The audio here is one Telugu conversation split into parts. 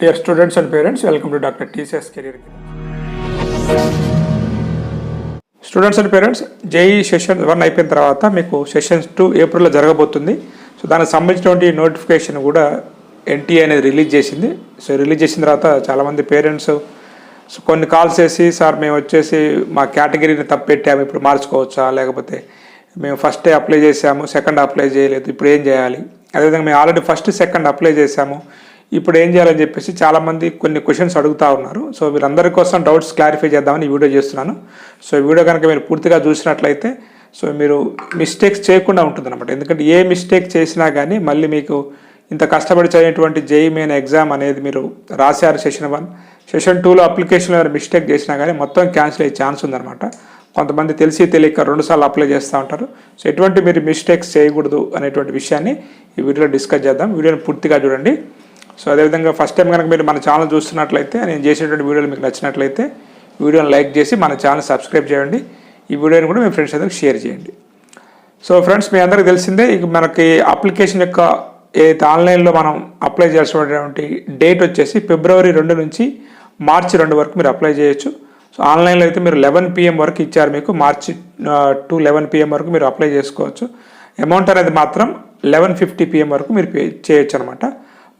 Dear students and parents welcome to doctor TCS career students and parents JEE session one అయిపోయిన తర్వాత మీకు సెషన్స్ టూ ఏప్రిల్లో జరగబోతుంది. సో దానికి సంబంధించినటువంటి నోటిఫికేషన్ కూడా ఎన్టీఏ అనేది రిలీజ్ చేసింది. సో రిలీజ్ చేసిన తర్వాత చాలామంది పేరెంట్స్ సో కొన్ని కాల్స్ చేసి సార్ మేము వచ్చేసి మా కేటగిరీని తప్పెట్టాము ఇప్పుడు మార్చుకోవచ్చా? లేకపోతే మేము ఫస్టే అప్లై చేసాము సెకండ్ అప్లై చేయలేదు ఇప్పుడు ఏం చేయాలి? అదేవిధంగా మేము ఆల్రెడీ ఫస్ట్ సెకండ్ అప్లై చేసాము ఇప్పుడు ఏం చేయాలని చెప్పేసి చాలామంది కొన్ని క్వశ్చన్స్ అడుగుతూ ఉన్నారు. సో వీరందరి కోసం డౌట్స్ క్లారిఫై చేద్దామని ఈ వీడియో చేస్తున్నాను. సో ఈ వీడియో కనుక మీరు పూర్తిగా చూసినట్లయితే సో మీరు మిస్టేక్స్ చేయకుండా ఉంటుందన్నమాట. ఎందుకంటే ఏ మిస్టేక్ చేసినా కానీ మళ్ళీ మీకు ఇంత కష్టపడి చదివినటువంటి జేఈ మెయిన్ ఎగ్జామ్ అనేది మీరు రాశారు సెషన్ వన్ సెషన్ టూలో అప్లికేషన్లో మిస్టేక్ చేసినా కానీ మొత్తం క్యాన్సిల్ అయ్యే ఛాన్స్ ఉందన్నమాట. కొంతమంది తెలిసి తెలియక రెండుసార్లు అప్లై చేస్తూ ఉంటారు. సో ఎటువంటి మీరు మిస్టేక్స్ చేయకూడదు అనేటువంటి విషయాన్ని ఈ వీడియోలో డిస్కస్ చేద్దాం. వీడియోని పూర్తిగా చూడండి. సో అదేవిధంగా ఫస్ట్ టైం కనుక మీరు మన ఛానల్ చూస్తున్నట్లయితే నేను చేసేటువంటి వీడియోలు మీకు నచ్చినట్లయితే వీడియోని లైక్ చేసి మన ఛానల్ సబ్స్క్రైబ్ చేయండి. ఈ వీడియోని కూడా మీ ఫ్రెండ్స్ అందరికి షేర్ చేయండి. సో ఫ్రెండ్స్ మీ అందరికీ తెలిసిందే ఇక మనకి అప్లికేషన్ యొక్క ఏదైతే ఆన్లైన్లో మనం అప్లై చేయాల్సినటువంటి డేట్ వచ్చేసి ఫిబ్రవరి రెండు నుంచి మార్చి రెండు వరకు మీరు అప్లై చేయొచ్చు. సో ఆన్లైన్లో అయితే మీరు లెవెన్ పిఎం వరకు ఇచ్చారు మీకు మార్చి టు లెవెన్ పిఎం వరకు మీరు అప్లై చేసుకోవచ్చు. అమౌంట్ అనేది మాత్రం లెవెన్ ఫిఫ్టీ పిఎం వరకు మీరు పే చేయొచ్చు అనమాట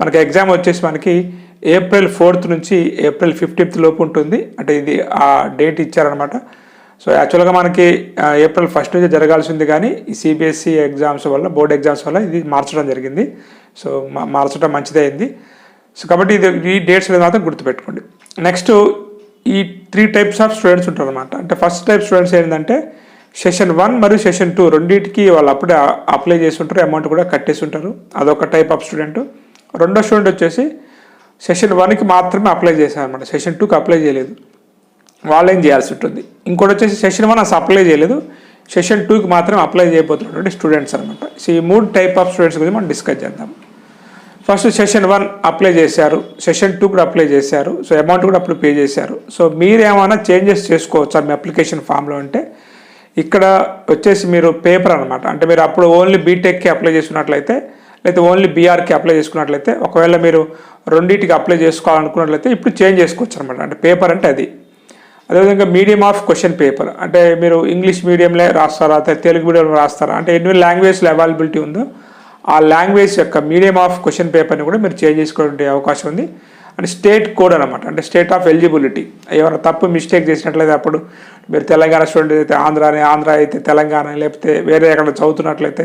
మనకి ఎగ్జామ్ వచ్చేసి మనకి ఏప్రిల్ ఫోర్త్ నుంచి ఏప్రిల్ ఫిఫ్టీన్త్ లోపు ఉంటుంది. అంటే ఇది ఆ డేట్ ఇచ్చారనమాట సో యాక్చువల్గా మనకి ఏప్రిల్ ఫస్ట్ నుంచి జరగాల్సింది కానీ ఈ సిబిఎస్ఈ ఎగ్జామ్స్ వల్ల బోర్డ్ ఎగ్జామ్స్ వల్ల ఇది మార్చడం జరిగింది. సో మా- మార్చడం మంచిదే అయింది సో కాబట్టి ఇది ఈ డేట్స్ అనేది మాత్రం గుర్తుపెట్టుకోండి. నెక్స్ట్ ఈ త్రీ టైప్స్ ఆఫ్ స్టూడెంట్స్ ఉంటారు అనమాట అంటే ఫస్ట్ టైప్ స్టూడెంట్స్ ఏంటంటే సెషన్ వన్ మరియు సెషన్ టూ రెండింటికి వాళ్ళు అప్పుడే అప్లై చేసి ఉంటారు అమౌంట్ కూడా కట్టేసి ఉంటారు. అదొక టైప్ ఆఫ్ స్టూడెంట్ రెండో స్టూడెంట్ వచ్చేసి సెషన్ వన్కి మాత్రమే అప్లై చేశారు అనమాట సెషన్ టూకి అప్లై చేయలేదు. వాళ్ళు ఏం చేయాల్సి ఉంటుంది? ఇంకోటి వచ్చేసి సెషన్ వన్ అసలు అప్లై చేయలేదు. సెషన్ టూకి మాత్రమే అప్లై చేయబోతున్నటువంటి స్టూడెంట్స్ అనమాట సో ఈ మూడు టైప్ ఆఫ్ స్టూడెంట్స్ గురించి మనం డిస్కస్ చేద్దాం. ఫస్ట్ సెషన్ వన్ అప్లై చేశారు. సెషన్ టూ కూడా అప్లై చేశారు. సో అమౌంట్ కూడా అప్పుడు పే చేశారు. సో మీరు ఏమైనా చేంజెస్ చేసుకోవచ్చా మీ అప్లికేషన్ ఫామ్లో అంటే? ఇక్కడ వచ్చేసి మీరు పేపర్ అనమాట అంటే మీరు అప్పుడు ఓన్లీ బీటెక్కి అప్లై చేసుకున్నట్లయితే లేకపోతే ఓన్లీ బీఆర్కి అప్లై చేసుకున్నట్లయితే ఒకవేళ మీరు రెండింటికి అప్లై చేసుకోవాలనుకున్నట్లయితే ఇప్పుడు చేంజ్ చేసుకోవచ్చు అనమాట అంటే పేపర్ అంటే అది. అదేవిధంగా మీడియం ఆఫ్ క్వశ్చన్ పేపర్ అంటే మీరు ఇంగ్లీష్ మీడియంలో రాస్తారా తెలుగు మీడియంలో రాస్తారా? అంటే ఎన్ని లాంగ్వేజ్లో అవైలబిలిటీ ఉందో ఆ లాంగ్వేజ్ యొక్క మీడియం ఆఫ్ క్వశ్చన్ పేపర్ని కూడా మీరు చేంజ్ చేసుకునే అవకాశం ఉంది. అంటే స్టేట్ కోడ్ అనమాట అంటే స్టేట్ ఆఫ్ ఎలిజిబిలిటీ ఎవరైనా తప్పు మిస్టేక్ చేసినట్లయితే అప్పుడు మీరు తెలంగాణ స్టూడెంట్ అయితే ఆంధ్ర అని ఆంధ్ర అయితే తెలంగాణ లేకపోతే వేరే ఎక్కడ చదువుతున్నట్లయితే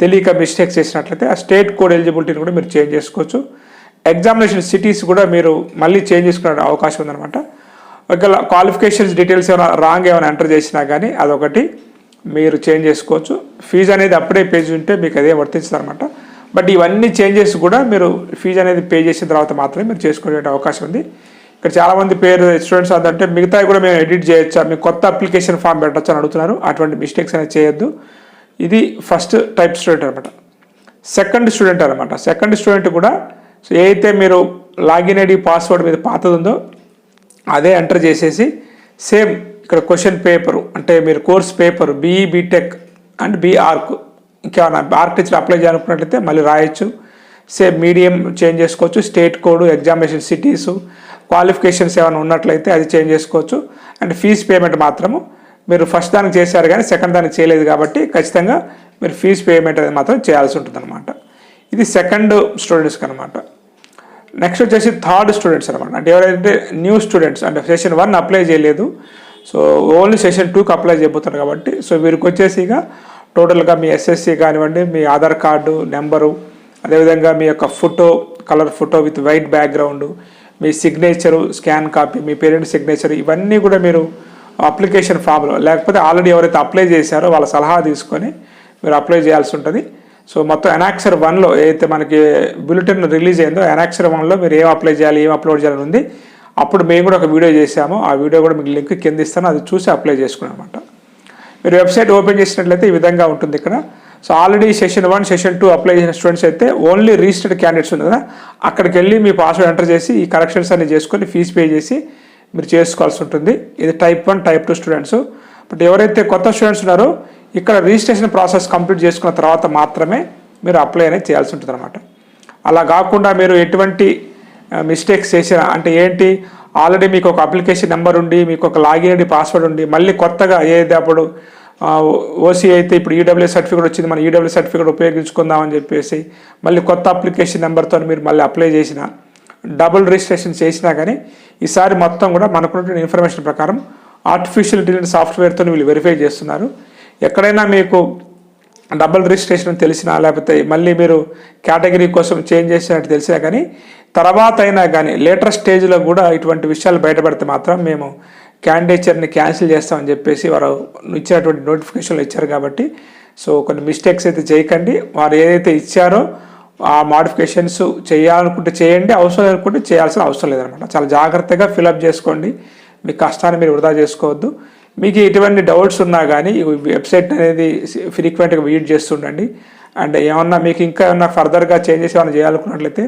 తెలియక మిస్టేక్స్ చేసినట్లయితే ఆ స్టేట్ కోడ్ ఎలిజిబిలిటీని కూడా మీరు చేంజ్ చేసుకోవచ్చు. ఎగ్జామినేషన్ సిటీస్ కూడా మీరు మళ్ళీ చేంజ్ చేసుకునే అవకాశం ఉందన్నమాట. ఒకవేళ క్వాలిఫికేషన్స్ డీటెయిల్స్ ఏమైనా రాంగ్ ఏమైనా ఎంటర్ చేసినా కానీ అదొకటి మీరు చేంజ్ చేసుకోవచ్చు. ఫీజు అనేది అప్పుడే పే ఉంటే మీకు అదే వర్తిస్తుంది అనమాట బట్ ఇవన్నీ చేంజెస్ కూడా మీరు ఫీజు అనేది పే చేసిన తర్వాత మాత్రమే మీరు చేసుకునే అవకాశం ఉంది. ఇక్కడ చాలామంది పేరు స్టూడెంట్స్ అంటే మిగతా కూడా మేము ఎడిట్ చేయొచ్చా మీకు కొత్త అప్లికేషన్ ఫామ్ పెట్టచ్చు అని అడుగుతున్నారు. అటువంటి మిస్టేక్స్ అనేది చేయొద్దు. ఇది ఫస్ట్ టైప్ స్టూడెంట్ అనమాట. సెకండ్ స్టూడెంట్ అనమాట. సెకండ్ స్టూడెంట్ కూడా సో ఏ అయితే మీరు లాగిన్ ఐడి పాస్వర్డ్ మీద పాతది ఉందో అదే ఎంటర్ చేసేసి సేమ్ ఇక్కడ క్వశ్చన్ పేపరు అంటే మీరు course paper BE BTech and BArch ఇంకేమైనా ఆర్క్ టీచర్ అప్లై చేయాలనుకున్నట్లయితే మళ్ళీ రాయొచ్చు. సేమ్ మీడియం చేంజ్ చేసుకోవచ్చు. State code examination cities qualifications ఏమైనా ఉన్నట్లయితే అది చేంజ్ చేసుకోవచ్చు. అండ్ ఫీజు పేమెంట్ మాత్రము మీరు ఫస్ట్ దానికి చేశారు కానీ సెకండ్ దానికి చేయలేదు కాబట్టి ఖచ్చితంగా మీరు ఫీజు పేమెంట్ అనేది మాత్రం చేయాల్సి ఉంటుంది ఇది సెకండ్ స్టూడెంట్స్కి అనమాట నెక్స్ట్ వచ్చేసి థర్డ్ స్టూడెంట్స్ అనమాట అంటే ఎవరైతే న్యూ స్టూడెంట్స్ అంటే సెషన్ వన్ అప్లై చేయలేదు సో ఓన్లీ సెషన్ టూకి అప్లై చేయబోతున్నారు కాబట్టి సో వీరికి వచ్చేసి ఇక టోటల్గా మీ ఎస్ఎస్సి కానివ్వండి మీ ఆధార్ కార్డు నెంబరు అదేవిధంగా మీ యొక్క photo colour photo with white background me signature scan copy మీ పేరెంట్ సిగ్నేచర్ ఇవన్నీ కూడా మీరు అప్లికేషన్ ఫామ్లో. లేకపోతే ఆల్రెడీ ఎవరైతే అప్లై చేశారో వాళ్ళ సలహా తీసుకొని మీరు అప్లై చేయాల్సి ఉంటుంది. సో మొత్తం ఎనాక్సర్ వన్లో ఏదైతే మనకి బులెటిన్ రిలీజ్ అయిందో ఎనాక్సర్ వన్లో మీరు ఏం అప్లై చేయాలి ఏం అప్లోడ్ చేయాలని ఉంది అప్పుడు మేము కూడా ఒక వీడియో చేశాము. ఆ వీడియో కూడా మీకు లింక్ కింద ఇస్తాను. అది చూసి అప్లై చేసుకున్నాం అనమాట మీరు వెబ్సైట్ ఓపెన్ చేసినట్లయితే ఈ విధంగా ఉంటుంది ఇక్కడ. So already session one session two apply చేసిన స్టూడెంట్స్ అయితే ఓన్లీ రిజిస్టర్డ్ క్యాండిడేట్స్ ఉంది కదా. అక్కడికి వెళ్ళి మీ పాస్వర్డ్ ఎంటర్ చేసి ఈ కరెక్షన్స్ అన్ని చేసుకొని ఫీజు పే చేసి మీరు చేసుకోవాల్సి ఉంటుంది. ఇది type one type two students but ఎవరైతే కొత్త స్టూడెంట్స్ ఉన్నారో ఇక్కడ రిజిస్ట్రేషన్ ప్రాసెస్ కంప్లీట్ చేసుకున్న తర్వాత మాత్రమే మీరు అప్లై అనేది చేయాల్సి ఉంటుంది అనమాట అలా కాకుండా మీరు ఎటువంటి మిస్టేక్స్ చేసిన అంటే ఏంటి? ఆల్రెడీ మీకు ఒక అప్లికేషన్ నెంబర్ ఉండి మీకు ఒక లాగిన్ ఐడి పాస్వర్డ్ ఉండి మళ్ళీ కొత్తగా ఏది అప్పుడు ఓసీ అయితే ఇప్పుడు ఈడబ్ల్యూ సర్టిఫికేట్ వచ్చింది మన ఈడబ్ల్యూ సర్టిఫికేట్ ఉపయోగించుకుందామని చెప్పేసి మళ్ళీ కొత్త అప్లికేషన్ నెంబర్తో మీరు మళ్ళీ అప్లై చేసిన డబుల్ రిజిస్ట్రేషన్ చేసినా కానీ ఈసారి మొత్తం కూడా మనకున్నటువంటి ఇన్ఫర్మేషన్ ప్రకారం ఆర్టిఫిషియల్ ఇంటెలిజెన్స్ సాఫ్ట్వేర్తో వీళ్ళు వెరిఫై చేస్తున్నారు. ఎక్కడైనా మీకు డబుల్ రిజిస్ట్రేషన్ తెలిసినా లేకపోతే మళ్ళీ మీరు కేటగిరీ కోసం చేంజ్ చేసినట్టు తెలిసినా కానీ తర్వాత అయినా కానీ లేటర్ స్టేజ్లో కూడా ఇటువంటి విషయాలు బయటపడితే మాత్రం మేము క్యాండిడేచర్ని క్యాన్సిల్ చేస్తామని చెప్పేసి వారు ఇచ్చినటువంటి నోటిఫికేషన్లు ఇచ్చారు కాబట్టి సో కొన్ని మిస్టేక్స్ అయితే చేయకండి. వారు ఏదైతే ఇచ్చారో ఆ మాడిఫికేషన్స్ చేయాలనుకుంటే చేయండి అవసరం అనుకుంటే చేయాల్సిన అవసరం లేదనమాట. చాలా జాగ్రత్తగా ఫిలప్ చేసుకోండి. మీ కష్టాన్ని మీరు వృధా చేసుకోవద్దు. మీకు ఎటువంటి డౌట్స్ ఉన్నా కానీ వెబ్సైట్ అనేది ఫ్రీక్వెంట్గా విజిట్ చేస్తుండండి. అండ్ ఏమన్నా మీకు ఇంకా ఏమన్నా ఫర్దర్గా చేంజెస్ ఏమైనా చేయాలనుకున్నట్లయితే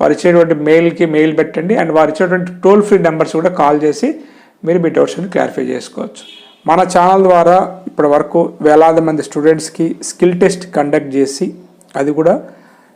వారు ఇచ్చేటువంటి మెయిల్కి మెయిల్ పెట్టండి. అండ్ వారు ఇచ్చేటువంటి టోల్ ఫ్రీ నెంబర్స్ కూడా కాల్ చేసి మీరు మీ డౌట్స్ని క్లారిఫై చేసుకోవచ్చు. మన ఛానల్ ద్వారా ఇప్పటి వరకు వేలాది మంది స్టూడెంట్స్కి స్కిల్ టెస్ట్ కండక్ట్ చేసి అది కూడా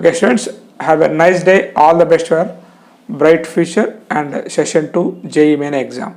Okay, students, have a nice day. All the best for bright future and session 2 JE main exam.